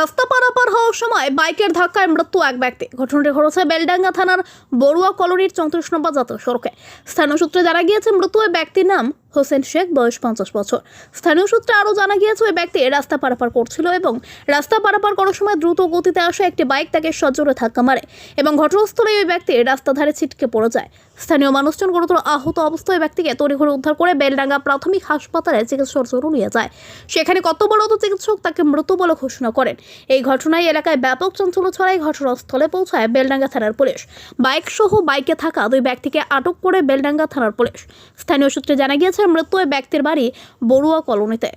রাস্তা পারাপার হওয়ার সময় বাইকের ধাক্কায় মৃত্যু এক ব্যক্তি। ঘটনাটি ঘটেছে বেলডাঙ্গা থানার বড়ুয়া কলোনির চৌত্রিশ নম্বর জাতীয় সড়কে। স্থানীয় সূত্রে জানা গিয়েছে, মৃত্যু ব্যক্তির নাম হোসেন শেখ, বয়স পঞ্চাশ বছর। স্থানীয় সূত্রে আরও জানা গিয়েছে, ওই ব্যক্তি রাস্তা পারাপার করছিল এবং রাস্তা পারাপার করার সময় দ্রুত গতিতে আসা একটি বাইক তাকে সজোরে ধাক্কা মারে এবং ঘটনাস্থলে ওই ব্যক্তি রাস্তা ধারে ছিটকে পড়ে যায়। স্থানীয় মানুষজন গুরুতর আহত অবস্থায় ব্যক্তিকে তড়িঘড়ি উদ্ধার করে বেলডাঙ্গা প্রাথমিক হাসপাতালে চিকিৎসার জন্য নিয়ে যায়। সেখানে কর্তব্যরত চিকিৎসক তাকে মৃত বলে ঘোষণা করেন। এই ঘটনায় এলাকায় ব্যাপক চাঞ্চল্য ছড়ায় ঘটনাস্থলে পৌঁছায় বেলডাঙ্গা থানার পুলিশ। বাইক সহ বাইকে থাকা দুই ব্যক্তিকে আটক করে বেলডাঙ্গা থানার পুলিশ। স্থানীয় সূত্রে জানা গিয়েছে মৃত্যু ওই ব্যক্তির বাড়ি বড়ুয়া কলোনিতে।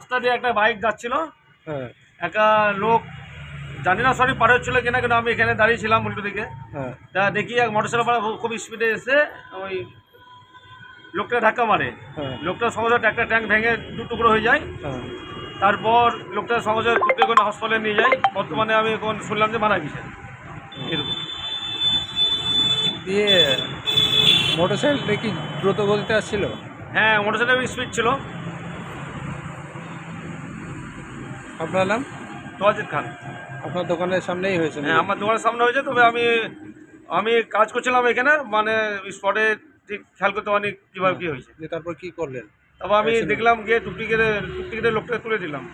রাস্তা দিয়ে একটা বাইক যাচ্ছিল। হ্যাঁ। একটা লোক জানি না সরি পার হচ্ছিল কিনা কিন্তু আমি এখানে দাঁড়িয়েছিলাম উল্টো দিকে। হ্যাঁ। তা দেখি এক মোটরসাইকেল পাড়া খুব স্পিডে এসে ওই লোকটা ধাক্কা মারে। হ্যাঁ। লোকটার সঙ্গে সঙ্গে একটা ট্যাঙ্ক ভেঙে দু টুকরো হয়ে যায়। হ্যাঁ। তারপর সঙ্গে সঙ্গে টুকরে করে হসপিটালে নিয়ে যাই বর্তমানে আমি এখন শুনলাম যে মারা গেছে। এরকম। দিয়ে মোটর সাইকেলটা কি দ্রুত গতিতে আসছিল? হ্যাঁ মোটরসাইকেল স্পিড ছিল। আপনার নাম? তোয়াজিদ খান। আপনার দোকানের সামনেই হয়েছে হ্যাঁ আমার দোকানের সামনে হয়েছে তবে আমি আমি কাজ করছিলাম এখানে মানে স্পটে ঠিক খেয়াল করতে পারিনি কীভাবে কী হয়েছে। তারপর কি করলেন? তারপর আমি দেখলাম গিয়ে টুকটি কেটে টুকটি কেটে লোকটা তুলে দিলাম।